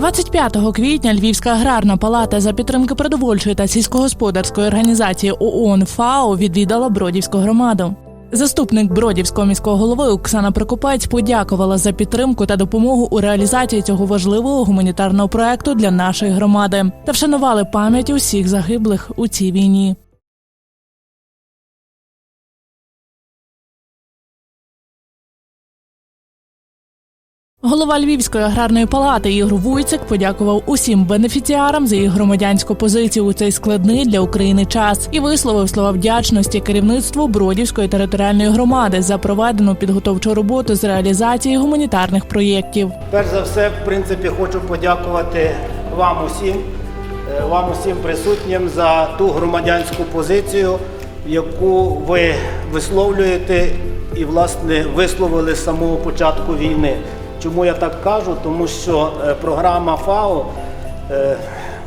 25 квітня Львівська аграрна палата за підтримки продовольчої та сільськогосподарської організації ООН ФАО відвідала Бродівську громаду. Заступник Бродівського міського голови Оксана Прокопець подякувала за підтримку та допомогу у реалізації цього важливого гуманітарного проекту для нашої громади та вшанували пам'ять усіх загиблих у цій війні. Голова Львівської аграрної палати Ігор Вуйцик подякував усім бенефіціарам за їх громадянську позицію у цей складний для України час і висловив слова вдячності керівництву Бродівської територіальної громади за проведену підготовчу роботу з реалізації гуманітарних проєктів. Перш за все, в принципі, хочу подякувати вам усім, е, вам усім присутнім за ту громадянську позицію, яку ви висловлюєте і, власне, висловили з самого початку війни. Чому я так кажу? Тому що е, програма ФАО е,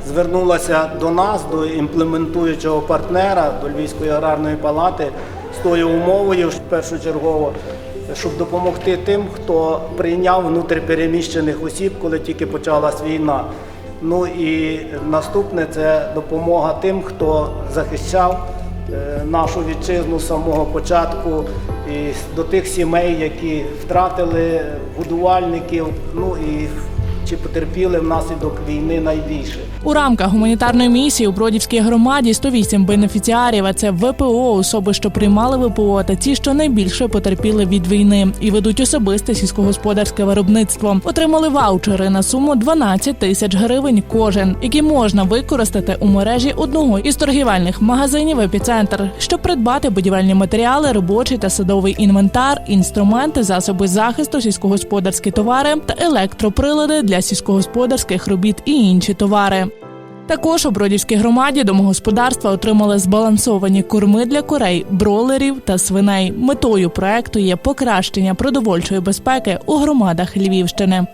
звернулася до нас, до імплементуючого партнера, до Львівської аграрної палати з тою умовою, першочергово щоб допомогти тим, хто прийняв внутріпереміщених осіб, коли тільки почалась війна. Ну і наступне це допомога тим, хто захищав е, нашу вітчизну з самого початку, до тих сімей, які втратили годувальників, ну і чи потерпіли внаслідок війни найбільше. У рамках гуманітарної місії у Бродівській громаді 108 бенефіціарів, а це ВПО, особи, що приймали ВПО, та ті, що найбільше потерпіли від війни і ведуть особисте сільськогосподарське виробництво. Отримали ваучери на суму 12 тисяч гривень кожен, які можна використати у мережі одного із торгівельних магазинів епіцентр, щоб придбати будівельні матеріали, робочий та садовий інвентар, інструменти, засоби захисту, сільськогосподарські товари та електроприлади для сільськогосподарських робіт і інші товари. Також у Бродівській громаді домогосподарства отримали збалансовані корми для корей, бролерів та свиней. Метою проекту є покращення продовольчої безпеки у громадах Львівщини.